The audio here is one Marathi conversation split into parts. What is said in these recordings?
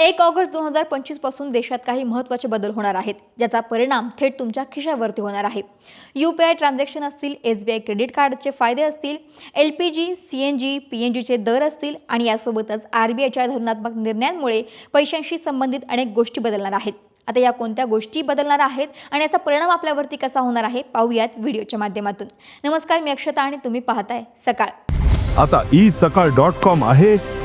एक ऑगस्ट दोन हजार पंचवीसपासून देशात काही महत्त्वाचे बदल होणार आहेत ज्याचा परिणाम थेट तुमच्या खिशावरती होणार आहे. यू पी आय ट्रान्झॅक्शन असतील एस बी आय क्रेडिट कार्डचे फायदे असतील L P G C N G P N जीचे दर असतील आणि यासोबतच आर बी आयच्या धोरणात्मक निर्णयांमुळे पैशांशी संबंधित अनेक गोष्टी बदलणार आहेत. आता या कोणत्या गोष्टी बदलणार आहेत आणि याचा परिणाम आपल्यावरती कसा होणार आहे पाहूयात व्हिडिओच्या माध्यमातून. नमस्कार मी अक्षता आणि तुम्ही पाहताय सकाळ. आता ई सकाळ डॉट कॉम आहे.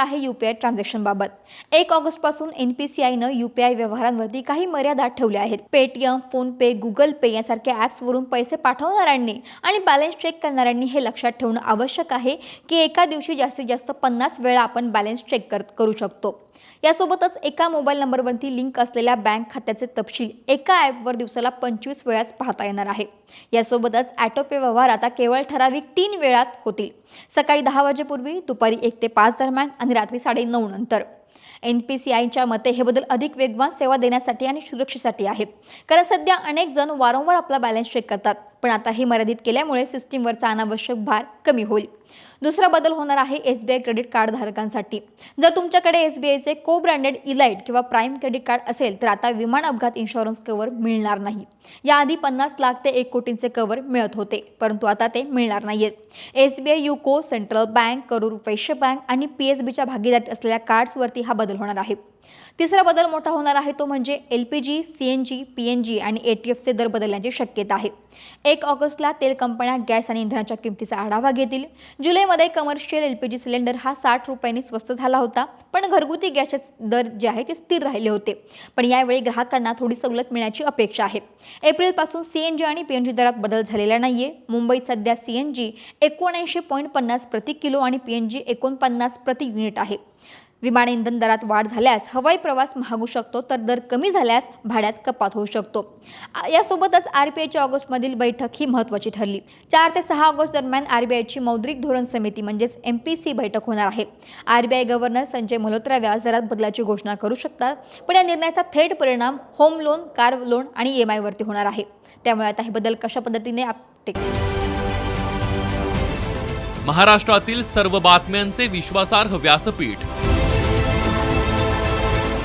आहे यू पी आय ट्रान्झॅक्शनबाबत एक ऑगस्टपासून एन पी सी आयनं यू पी आय व्यवहारांवरती काही मर्यादा ठेवल्या आहेत. पेटीएम फोनपे गुगल पे यासारख्या ॲप्सवरून पैसे पाठवणाऱ्यांनी आणि बॅलन्स चेक करणाऱ्यांनी हे लक्षात ठेवणं आवश्यक आहे की एका दिवशी जास्तीत जास्त पन्नास वेळा आपण बॅलन्स चेक कर करू शकतो. यासोबतच एका मोबाईल नंबरवरती लिंक असलेल्या बँक खात्याचे तपशील एका ॲपवर दिवसाला पंचवीस वेळाच पाहता येणार आहे. यासोबतच ॲटोपे व्यवहार आता केवळ ठराविक तीन वेळात होतील. सकाळी दहा वाजेपूर्वी दुपारी एक ते पाच दरम्यान आणि रात्री साडे नऊ नंतर. एन पी सी आयच्या मते हे बदल अधिक वेगवान सेवा देण्यासाठी आणि सुरक्षेसाठी आहे कारण सध्या अनेक जण वारंवार आपला बॅलन्स चेक करतात. पण आता हे मर्यादित केल्यामुळे सिस्टीमवरचा अनावश्यक भार कमी होईल. दुसरा बदल होणार आहे S B I credit card धारकांसाठी. जर तुमच्याकडे एस बी आयचे को ब्रँडेड इलाइट किंवा प्राईम क्रेडिट कार्ड असेल तर आता विमान अपघात इन्शुरन्स कव्हर मिळणार नाही. याआधी पन्नास लाख ते एक कोटींचे कव्हर मिळत होते परंतु आता ते मिळणार नाहीयेत S B I UCO central bank Karur Vysya bank आणि पी एस बीच्या भागीदारीत असलेल्या कार्ड्सवरती हा बदल होणार आहे. तिसरा बदल मोठा होणार आहे तो म्हणजे L P G C N G P N G आणि ए टी एफचे दर बदलण्याची शक्यता आहे. एक ऑगस्टला तेल कंपन्या गॅस आणि इंधनाच्या किमतीचा आढावा घेतील. जुलैमध्ये commercial L P G cylinder हा साठ रुपयांनी स्वस्त झाला होता पण घरगुती गॅसचे दर जे आहे ते स्थिर राहिले होते. पण यावेळी ग्राहकांना थोडी सवलत मिळण्याची अपेक्षा आहे. एप्रिलपासून सी एन जी आणि पी एन जी दरात बदल झालेला नाहीये. मुंबईत सध्या सी एन जी एकोणऐंशी पॉईंट पन्नास प्रति किलो आणि पी एन जी एकोणपन्नास प्रति युनिट आहे. विमान इंधन दरात वाढ झाल्यास हवाई प्रवास महागू शकतो तर दर कमी झाल्यास भाड्यात कपात होऊ शकतो. यासोबतच आर बी आयच्या ऑगस्टमधील बैठक ही महत्त्वाची ठरली. चार ते सहा ऑगस्ट दरम्यान आर बी आयची मौद्रिक धोरण समिती म्हणजेच एम पी सी बैठक होणार आहे. R B I governor Sanjay Malhotra व्याजदरात बदलाची घोषणा करू शकतात पण या निर्णयाचा थेट परिणाम होम लोन कार लोन आणि ई एम आयवरती होणार आहे. त्यामुळे आता हे बदल कशा पद्धतीने आप- महाराष्ट्रातील सर्व बातम्यांचे विश्वासार्ह व्यासपीठ